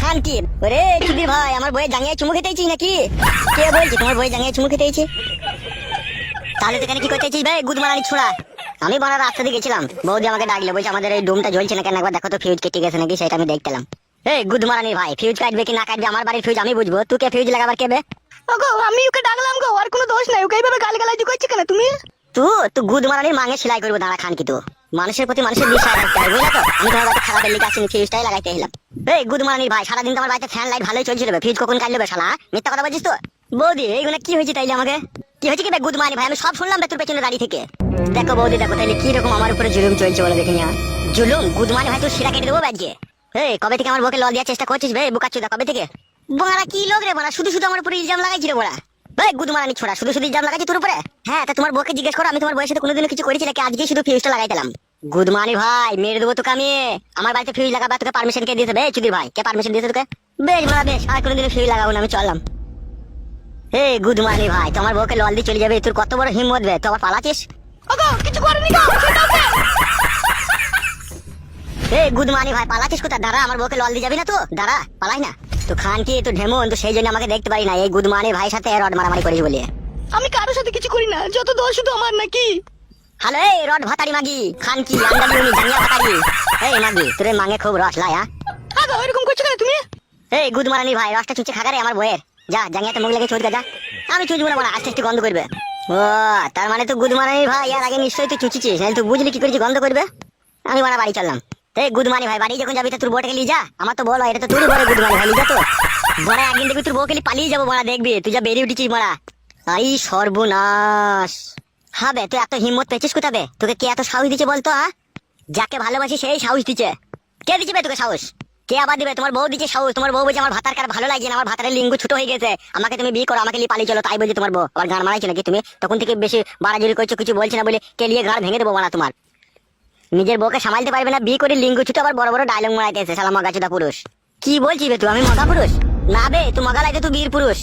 খান কি? ওরে ভাই আমার জাঙ্গিয়ে চুমু খেতেছি নাকি? কে বলছি তোমার জাঙ্গিয়ে চুমু খেতেছি তাহলে তো এখানে কি করতেছিস ভাই গুদ মারানি ছোড়া? আমি বড় রাস্তা দিয়ে গেছিলাম। বৌদি আমাকে ডাকলে বলছে আমাদের এই ডোমটা জ্বলছে না কেন? একবার দেখো তো ফিউজ কেটে গেছে নাকি? সেটা আমি দেখলাম এই গুদ মারানি ভাই ফিউজ কাটবে কি না কাটবে? আমার বাড়ির ফিউজ আমি বুঝব। তুই কে ফিউজ লাগাবার কেবে? ওগো আমি ওকে ডাকলাম গো আর কোনো দোষ নাই। ওকে এইভাবে গালি গালাজি করছে কেন তুমি? তুই তুই গুদ মারানির মাঙে সেলাই করব দাঁড়া খান কি তো। মানুষের প্রতি মানুষের বিশ্বাস রাখতে হবে বুঝলা তো? আমি তোমার বাড়িতে খারাপের লিখে আসিনি ফিউজটাই লাগাইতে এলাম। এই গুদ মারানির ভাই। সারাদিন তোমার বাড়িতে ফ্যান লাইট ভালোই চলছিল বে, ফিউজ কখন কাটলে শালা? মিথ্যা কথা বলছিস তো? বৌদি এইগুলো কি হয়েছে তাইলে আমাকে? কি হয়েছে কি ভাই? আমি সব শুনলাম পেছনে থেকে। দেখো বৌদি দেখো তাইলে কি রকম আমার উপরে জুলুম চলছে বলে দেখে নিয়া জুলুম? গুদ মারানি ভাই শিরা কেটে দেবো ব্যাজকে এই কবে থেকে আমার বউকে লল দেওয়ার চেষ্টা করছিস বে? বুকাচ্ছুদা কবে থেকে? কি লোক রে বড়া শুধু শুধু আমার উপরে ইলজাম লাগাইছি রে বড়া ভাই গুদ মারানি ছোড়া শুধু শুধু ইলজাম লাগাইছি তোর উপরে? হ্যাঁ তা তোমার বউকে জিজ্ঞেস করো আমি তোমার বউয়ের সাথে কোনোদিনও কিছু করেছি আজকে শুধু ফিউজটা লাগাইতাম গুড মর্নিং ভাই মেরে দেবো তোকে আমি। আমার বাড়িতে ফিউজ লাগাবা তোকে পারমিশন কে দিয়েছে? বে চুদির ভাই কে পারমিশন দিয়েছে তোকে? বেশ বড়া বেশ আর কোনোদিন ফিউজ লাগাবো না আমি চললাম। হে গুড মর্নিং ভাই তোমার বউকে লল দিয়ে চলে যাবে তোর কত বড় হিম্মত বে তো আবার পালাচ্ছিস? ওগো কিছু করেনি গো হে গুড মর্নিং ভাই পালাচ্ছিস কোথা দাঁড়া আমার বউকে লল দিয়ে যাবি না তো? দাঁড়া পালাই না। তো খান কি তো ঢেমন তো সেই জন্য আমাকে দেখতে পারি না। এই গুড মর্নিং ভাই সাথে রড মারামারি করিস বলে। আমি কারোর সাথে কিছু করি না যত দোষ শুধু আমার নাকি। হ্যালো এই রড ভাতারি মাগি। খান কি আন্দালি উনি ভাতারি। এই মাগি তোর মাঙে খুব রস লায়া আগো এরকম করছ কেন তুমি? এই গুদ মারানি ভাই রসটা চুচে খাগারে আমার বইয়ের যা জাঙ্গিয়াতে মুখ লেগে চুচকা যা। আমি চুচবো না আস্তে আস্তে গন্ধ করবে। ও তার মানে তো গুদ মারানি ভাই এর আগে নিশ্চয়ই তুই চুচিছিস নাহলে তুই বুঝলি কি করেছি গন্ধ করবে? আমি বড় বাড়ি চললাম। এই গুদ মানি ভাই বাড়ি যখন যাবি তো তোর বউটাকে লিয়ে যা। আমার তো বলো এটা তো তুই বড় ভাই যা তো। বড় একদিন দেখবি তোর বউকে নিয়ে পালিয়ে যাব বড়া দেখবি। তুই যা বেরিয়ে উঠেছিস বড়া আই সর্বনাশ। হবে, তুই এত হিম্মত পেয়েছিস কোথাবে তোকে কে এত সাহস দিচ্ছে বলতো হ্যাঁ যাকে ভালোবাসি সেই সাহস দিচ্ছে। কে দিচ্ছে তোকে সাহস? কে আবার দিবে? তোমার বউ দিচ্ছে সাহস, তোমার বউ বলছে আমার ভাতার কার ভালো লাগছে না, আমার ভাতারের লিঙ্গ ছোট হয়ে গেছে, আমাকে তুমি বিয়ে করো, আমাকে নিয়ে পালিয়ে চলো, তাই বলছে তোমার বউ। আবার গান মারাইছো নাকি তুমি? তখন থেকে বেশি বাড়াজুড়ি করছ, কিছু বলছে না বলে কে লিয়ে গান ভেঙে দেবো মারা তোমার? নিজের বউকে সামালতে পারবে না, বিয়ে করে লিঙ্গ ছুটে, আবার বড় বড় ডায়লগ মারাইতেছে সালা মগাচুদা পুরুষ। কি বলছি বে তুই? আমি মগা পুরুষ? না বে, তুই মগা লাইতে তুই বীর পুরুষ।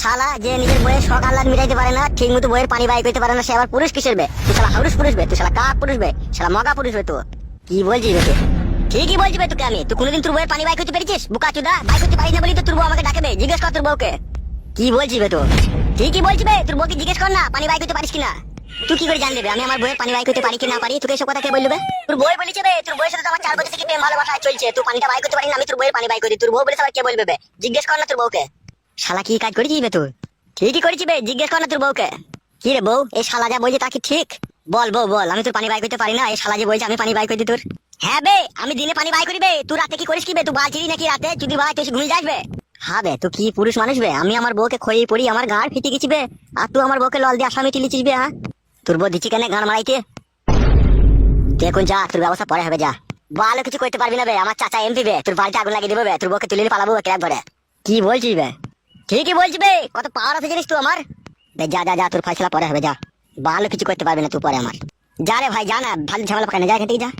শালা, যে নিজের বইয়ের শখ আহ্লাদ মিটাইতে পারে না, ঠিক মতো বইয়ের পানি বাই করতে পারে না, সে আবার পুরুষ কিসের বে? তুই শালা হাউরুষ পুরুষ বে? তুই শালা কাক পুরুষ বে? শালা মগা পুরুষ বে তুই কি বলছিস বে ঠিকই বলছি বে তোকে আমি। তুই কোনোদিন তোর বইয়ের পানি বাই করতে পেরেছিস? বুকা চুদা বাই করতে পারিস না বলি তো তোর বউ আমাকে ডাকবে জিজ্ঞেস কর তোর বউকে। কি বলছিস বে তুই? ঠিকই বলছি বে, তোর বউকে জিজ্ঞেস কর না, পানি বাই করতে পারিস কিনা? তুই কি করে জানলে আমি আমার বইয়ের পানি বাই করতে পারি কি না পারি? তোকে এসব কথা কে বলবে তোর বই বলেছে বে, তোর বইয়ের সাথে তো আমার চার বছর থেকে প্রেম ভালোবাসা চলছে। তুই পানিটা বাই করতে পারি না, আমি তোর বইয়ের পানি বাই করি। তোর বউ বলেছে আবার কে বলবে জিজ্ঞেস কর না তোর বউকে। শালা কি কাজ করেছিস বে তুই? ঠিকই করেছি বে, জিজ্ঞেস কর না তোর বউকে। কি রে বউ, এই শালা যা বলছে তা কি ঠিক? বল বউ, বল, আমি তোর পানি বাই করতে পারি না, এই শালা যে বলছে আমি পানি বাই করে তোর। হ্যাঁ বে, আমি দিনে পানি বাই করি বে, তুই রাতে কি করিস কি বে? তুই বালছিলি নাকি রাতে? যদি ভাই তুই ঘুমিয়ে যাস বে। হ্যাঁ বে, তুই কি পুরুষ মানুষ বে? আমি আমার বউকে খইয়ে পড়ি, আমার গাড় ফিটে গেছি বে। আর তুই আমার বউকে লল দিয়ে আসামি টিলিছিস বে হ্যাঁ? তোর বউ দিচ্ছি কেন গান মারাইতে? এখন যা, তোর ব্যবস্থা পরে হবে, যা। ভালো কিছু করতে পারবি না বে, আমার চাচা এমপি বে, তোর বাড়িতে আগুন লাগিয়ে দেবে বে, তোর বউকে তুলে পালাবো ক্যাব ধরে কি বলছিস বে? ঠিকই বলছি বে, কত পাওয়ার আছে জানিস তুই আমার? বে, যা যা যা, তোর ফয়সলা পরে হবে, যা। ভালো কিছু করতে পারবি না তুই পরে আমার। যা রে ভাই, যা না, ভালো ঝামেলা পাকায় না, যা এখান যা।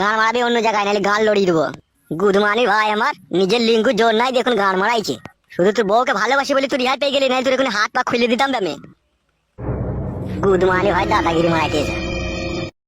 গান মারাবি অন্য জায়গায়, নাহলে গান লড়িয়ে দেবো। গুদমানি ভাই আমার, নিজের লিঙ্গু জোর নাই দেখুন গান মারাইছে। শুধু তোর বউকে ভালোবাসি বলে তুই রিহাই পেয়ে গেলি নাই তোর এখন হাত পা খুলে দিতাম বে আমি। গুদমানি ভাই, দাদাগিরি মারাইছে।